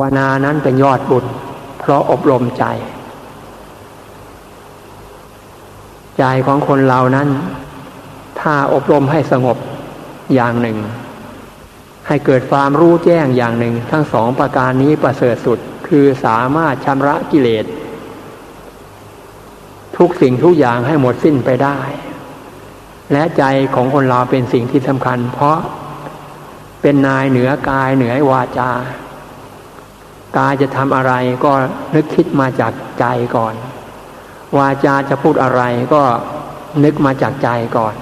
วนานั้นเป็นยอดบุญเพราะอบรมใจ ใจของคนเรานั้น ถ้าอบรมให้สงบอย่างหนึ่ง ให้เกิดความรู้แจ้งอย่างหนึ่ง ทั้งสองประการนี้ประเสริฐสุดคือสามารถชำระกิเลส ทุกสิ่งทุกอย่างให้หมดสิ้นไปได้ และใจของคนเราเป็นสิ่งที่สำคัญ เพราะเป็นนายเหนือกายเหนือวาจา กายจะทำอะไรก็นึกคิดมาจากใจก่อน วาจาจะพูดอะไรก็นึกมาจากใจก่อน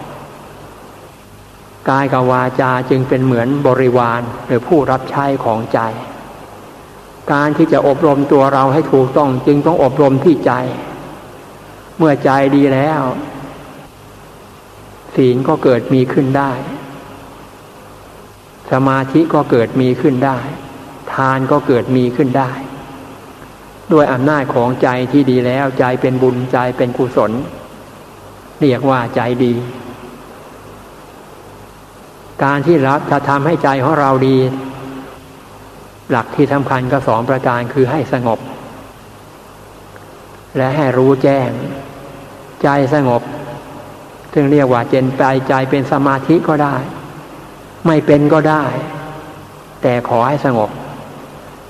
กายกับวาจาจึงเป็นเหมือนบริวารหรือผู้รับใช้ของใจ การที่จะอบรมตัวเราให้ถูกต้องจึงต้องอบรมที่ใจ เมื่อใจดีแล้ว ศีลก็เกิดมีขึ้นได้ สมาธิก็เกิดมีขึ้นได้ ทานก็เกิดมีขึ้นได้ ด้วยอำนาจของใจที่ดีแล้วใจเป็นบุญใจเป็นกุศล เรียกว่าใจดี การที่รับจะทำให้ใจของเราดี หลักที่สำคัญก็สองประการคือให้สงบ และให้รู้แจ้ง ใจสงบซึ่งเรียกว่าเจนไปใจเป็นสมาธิก็ได้ ไม่เป็นก็ได้ แต่ขอให้สงบ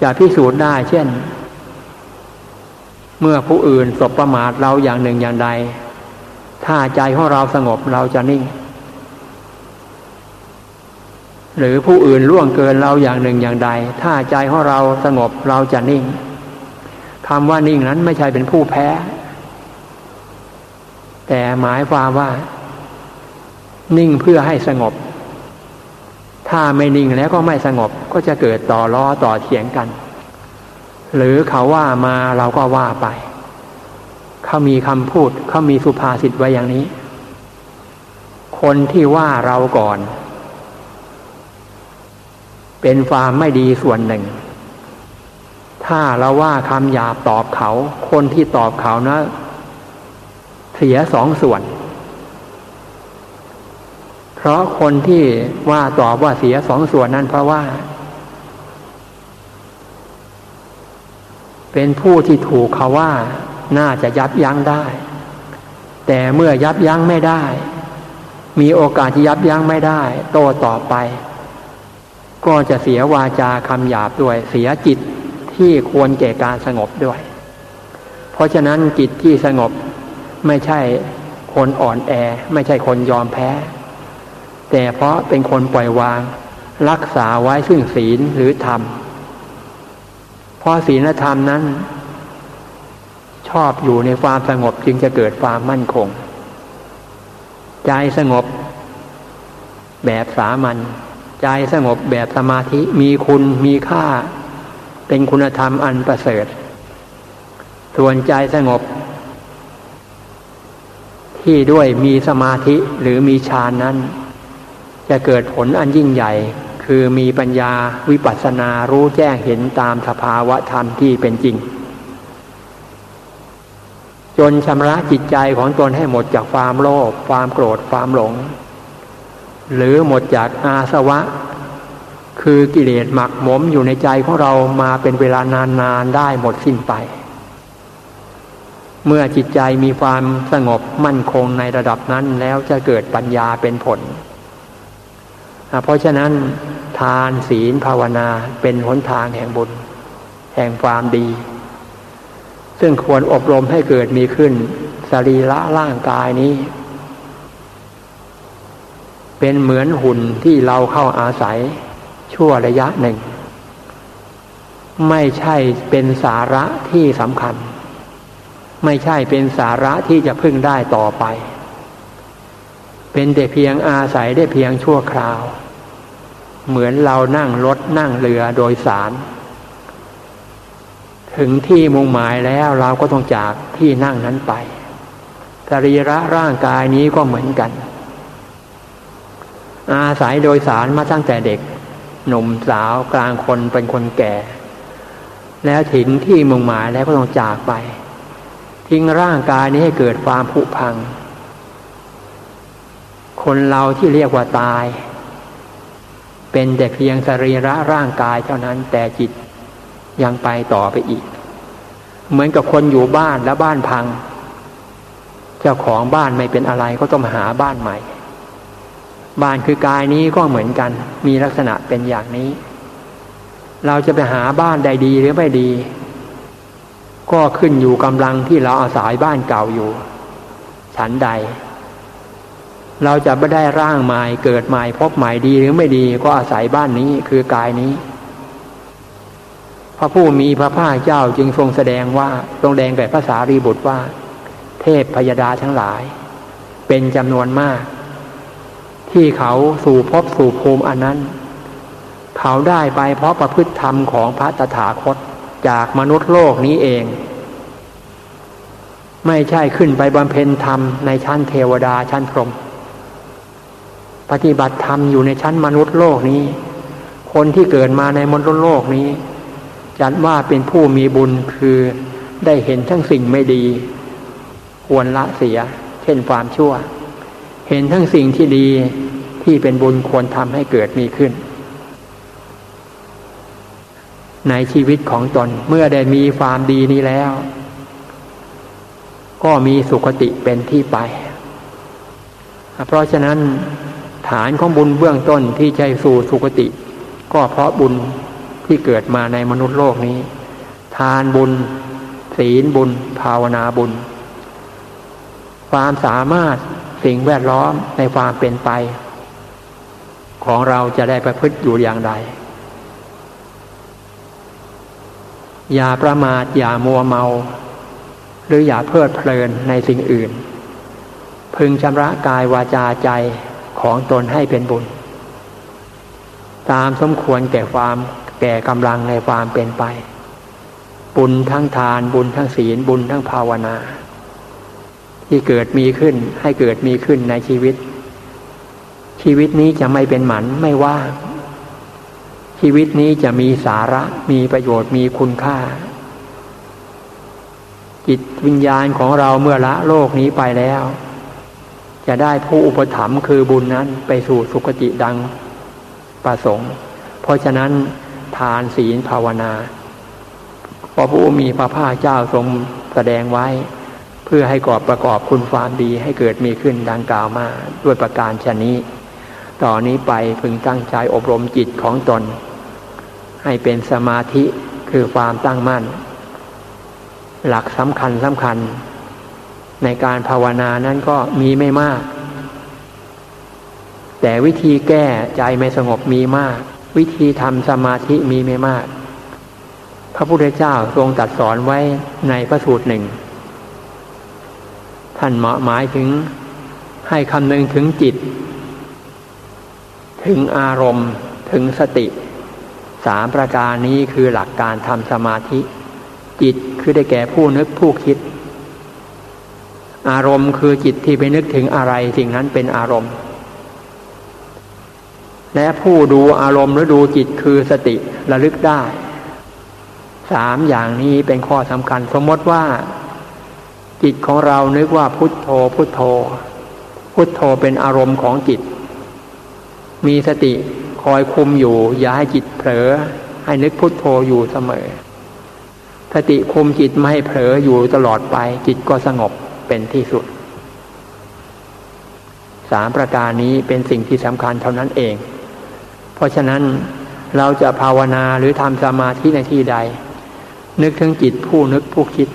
จะพิสูจน์ได้ เช่น เมื่อผู้อื่นสบประมาทเราอย่างหนึ่งอย่างใด ถ้าใจของเราสงบเราจะนิ่ง หรือผู้อื่นล่วงเกินเราอย่างหนึ่งอย่างใด ถ้าใจของเราสงบเราจะนิ่งคำว่านิ่งนั้นไม่ใช่เป็นผู้แพ้ แต่หมายความว่า นิ่งเพื่อให้สงบ ถ้าไม่นิ่งแล้วก็ไม่สงบก็จะเกิดต่อล้อต่อเถียงกัน หรือเขาว่ามาเราก็ว่าไป เขามีคำพูดเขามีสุภาษิตไว้อย่างนี้ คนที่ว่าเราก่อน เป็นความไม่ดีส่วนหนึ่ง ถ้าเราว่าคำหยาบตอบเขา คนที่ตอบเขานะ เสียสองส่วน เพราะคนที่ว่าตอบว่าเสียสองส่วนนั้นเพราะว่า เป็นผู้ที่ถูกเขาว่าน่าจะยับยั้งได้ แต่เมื่อยับยั้งไม่ได้ มีโอกาสที่ยับยั้งไม่ได้ โตต่อไป ก็จะเสียวาจาคำหยาบด้วย เสียจิตที่ควรแก่การสงบด้วย เพราะฉะนั้นจิตที่สงบไม่ใช่คนอ่อนแอ ไม่ใช่คนยอมแพ้ แต่เพราะเป็นคนปล่อยวาง รักษาไว้ซึ่งศีลหรือธรรมเพราะศีลและธรรมนั้น ชอบอยู่ในความสงบจึงจะเกิดความมั่นคง ใจสงบ แบบสามัญใจสงบแบบสมาธิมีคุณมีค่า เป็นคุณธรรมอันประเสริฐ ส่วนใจสงบ ที่ด้วยมีสมาธิหรือมีฌานนั้น จะเกิดผลอันยิ่งใหญ่ คือมีปัญญาวิปัสสนารู้แจ้งเห็นตามสภาวะธรรมที่เป็นจริง จนชำระจิตใจของตนให้หมดจากความโลภความโกรธความหลง หรือหมดจากอาสวะ คือกิเลสหมักหมมอยู่ในใจของเรามาเป็นเวลานานๆได้หมดสิ้นไป เมื่อจิตใจมีความสงบมั่นคงในระดับนั้นแล้วจะเกิดปัญญาเป็นผล เพราะฉะนั้นทานศีลภาวนาเป็นหนทางแห่งบุญ แห่งความดี ซึ่งควรอบรมให้เกิดมีขึ้นสรีระร่างกายนี้ เป็นเหมือนหุ่นที่เราเข้าอาศัยชั่วระยะหนึ่ง ไม่ใช่เป็นสาระที่สำคัญ ไม่ใช่เป็นสาระที่จะพึ่งได้ต่อไป เป็นแต่เพียงอาศัยได้เพียงชั่วคราว เหมือนเรานั่งรถนั่งเรือโดยสาร ถึงที่มุ่งหมายแล้วเราก็ต้องจากที่นั่งนั้นไปสรีระร่างกายนี้ก็เหมือนกัน อาศัยโดยสารมาตั้งแต่เด็ก หนุ่มสาวกลางคนเป็นคนแก่ แล้วถึงที่มุ่งหมายแล้วก็ต้องจากไป ทิ้งร่างกายนี้ให้เกิดความผุพัง คนเราที่เรียกว่าตาย เป็นแต่เพียงสรีระร่างกายเท่านั้นแต่จิตยังไปต่อไปอีก เหมือนกับคนอยู่บ้านแล้วบ้านพัง เจ้าของบ้านไม่เป็นอะไรก็ต้องหาบ้านใหม่ บ้านคือกายนี้ก็เหมือนกัน มีลักษณะเป็นอย่างนี้ เราจะไปหาบ้านใดดีหรือไม่ดี ก็ขึ้นอยู่กำลังที่เราอาศัยบ้านเก่าอยู่ ฉันใด เราจะไม่ได้ร่างใหม่เกิดใหม่พบใหม่ดีหรือไม่ดีก็อาศัยบ้านนี้คือกายนี้ พระผู้มีพระภาคเจ้าจึงทรงแสดงว่าทรงแดงแก่ภาษารีบุตรว่า เทพพยดาทั้งหลาย เป็นจำนวนมาก ที่เขาสู่พบสู่ภูมิอันนั้น เขาได้ไปเพราะประพฤติธรรมของพระตถาคตจากมนุษย์โลกนี้เอง ไม่ใช่ขึ้นไปบำเพ็ญธรรมในชั้นเทวดาชั้นพรหม ปฏิบัติธรรมอยู่ในชั้นมนุษย์โลกนี้ คนที่เกิดมาในมนุษย์โลกนี้ จัดว่าเป็นผู้มีบุญคือได้เห็นทั้งสิ่งไม่ดี ควรละเสีย เช่นความชั่ว เห็นทั้งสิ่งที่ดีที่เป็นบุญควรทำให้เกิดมีขึ้น ในชีวิตของตนเมื่อได้มีความดีนี้แล้ว ก็มีสุคติเป็นที่ไป เพราะฉะนั้น ฐานของบุญเบื้องต้นที่ใจสู่สุคติ ก็เพราะบุญที่เกิดมาในมนุษย์โลกนี้ ทานบุญ ศีลบุญ ภาวนาบุญ ความสามารถสิ่งแวดล้อมในความเป็นไป ของเราจะได้ประพฤติอยู่อย่างไรอย่าประมาทอย่ามัวเมา หรืออย่าเพลิดเพลินในสิ่งอื่น พึงชำระกายวาจาใจ ของตนให้เป็นบุญ ตามสมควรแก่ความแก่กำลังในความเป็นไป บุญทั้งทานบุญทั้งศีลบุญทั้งภาวนา ที่เกิดมีขึ้นให้เกิดมีขึ้นในชีวิต ชีวิตนี้จะไม่เป็นหมันไม่ว่างชีวิตนี้จะมีสาระมีประโยชน์มีคุณค่า จิตวิญญาณของเราเมื่อละโลกนี้ไปแล้ว จะได้ผู้อุปถัมภ์คือบุญนั้นไปสู่สุคติดังประสงค์ เพราะฉะนั้นทานศีลภาวนาพระผู้มีพระภาคเจ้าทรงแสดงไว้ เพื่อให้กอบประกอบคุณความดีให้เกิดมีขึ้นดังกล่าวมาด้วยประการชนี้ ต่อนนี้ไปพึงตั้งใจอบรมจิตของตน ให้เป็นสมาธิคือความตั้งมั่น หลักสำคัญสำคัญ ในการภาวนานั้นก็มีไม่มาก แต่วิธีแก้ใจไม่สงบมีมาก วิธีทำสมาธิมีไม่มาก พระพุทธเจ้าทรงตัดสอนไว้ในพระสูตรหนึ่ง ท่านเหมาะหมายถึงให้คำนึงถึงจิต ถึงอารมณ์ถึงสติ สามประการนี้คือหลักการทำสมาธิ จิตคือได้แก่ผู้นึกผู้คิด อารมณ์คือจิตที่ไปนึกถึงอะไรสิ่งนั้นเป็นอารมณ์ และผู้ดูอารมณ์หรือดูจิตคือสติระลึกได้สามอย่างนี้เป็นข้อสำคัญ สมมติว่า จิตของเรานึกว่าพุทโธ พุทโธ พุทโธเป็นอารมณ์ของจิต มีสติคอยคุมอยู่ อย่าให้จิตเผลอให้นึกพุทโธอยู่เสมอสติคุมจิตไม่ให้เผลออยู่ตลอดไป จิตก็สงบ เป็นที่สุดสามประการนี้เป็นสิ่งที่สำคัญเท่านั้นเอง เพราะฉะนั้นเราจะภาวนาหรือทำสมาธิในที่ใด นึกถึงจิตผู้นึกผู้คิด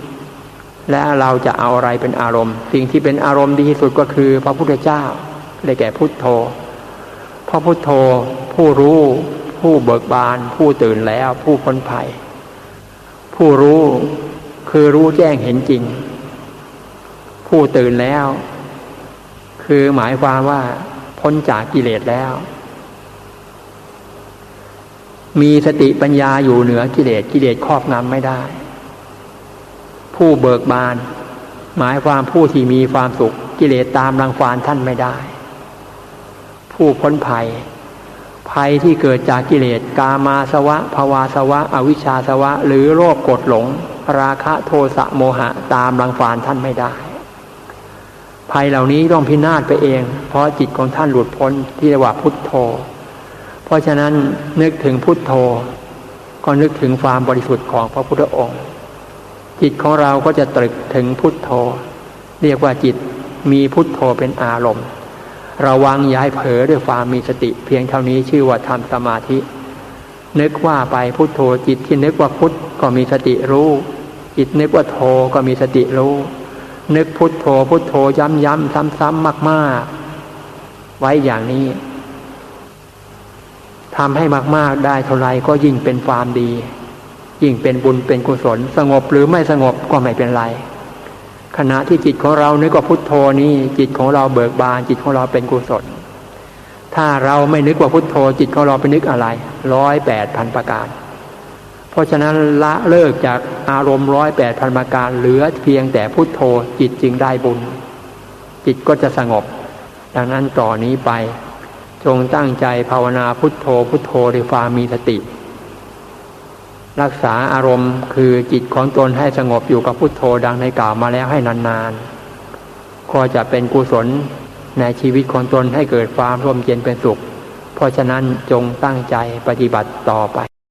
และเราจะเอาอะไรเป็นอารมณ์ สิ่งที่เป็นอารมณ์ดีที่สุดก็คือ พระพุทธเจ้าได้แก่พุทโธพระพุทโธ ผู้รู้ ผู้เบิกบาน ผู้ตื่นแล้ว ผู้พ้นภัย ผู้รู้คือรู้แจ้งเห็นจริง ผู้ตื่นแล้ว คือหมายความว่า พ้นจากกิเลสแล้ว มีสติปัญญาอยู่เหนือกิเลสกิเลสครอบงำไม่ได้ ผู้เบิกบาน หมายความผู้ที่มีความสุข กิเลสตามรังควานท่านไม่ได้ ผู้พ้นภัยภัยที่เกิดจากกิเลสกามาสวะภาวาสวะ อวิชชาสวะ หรือโรคกดหลง ราคะโทสะโมหะตามรังควานท่านไม่ได้ ภัยเหล่านี้ต้องพินาศไปเอง เพราะจิตของท่านหลุดพ้นที่เรียกว่าพุทโธ เพราะฉะนั้นนึกถึงพุทโธ ก็นึกถึงความบริสุทธิ์ของพระพุทธองค์ จิตของเราก็จะตรึกถึงพุทโธ เรียกว่าจิตมีพุทโธเป็นอารมณ์ ระวังอย่าให้เผลอด้วยความมีสติ เพียงเท่านี้ชื่อว่าทำสมาธิ นึกว่าไปพุทโธจิตที่นึกว่าพุทก็มีสติรู้ จิตนึกว่าโธก็มีสติรู้ นึกพุทโธพุทโธย้ำย้ำซ้ำซ้ำมาก ๆ ไว้อย่างนี้ทำให้มาก ๆ ได้เท่าไรก็ยิ่งเป็นความดี ยิ่งเป็นบุญเป็นกุศล สงบหรือไม่สงบก็ไม่เป็นไร ขณะที่จิตของเรานึกว่าพุทโธนี้จิตของเราเบิกบาน จิตของเราเป็นกุศล ถ้าเราไม่นึกว่าพุทโธ จิตของเราไปนึกอะไรร้อยแปดพันประการ เพราะฉะนั้นละเลิกจากอารมณ์ร้อยแปดพันประการเหลือเพียงแต่พุทโธจิตจึงได้บุญ จิตก็จะสงบ ดังนั้นต่อนนี้ไป จงตั้งใจภาวนาพุทโธพุทโธด้วยความมีสติ รักษาอารมณ์คือจิตของตนให้สงบอยู่กับพุทโธดังในกล่าวมาแล้วให้นานๆก็จะเป็นกุศลในชีวิตของตนให้เกิดความร่มเย็นเป็นสุข เพราะฉะนั้นจงตั้งใจปฏิบัติต่อไป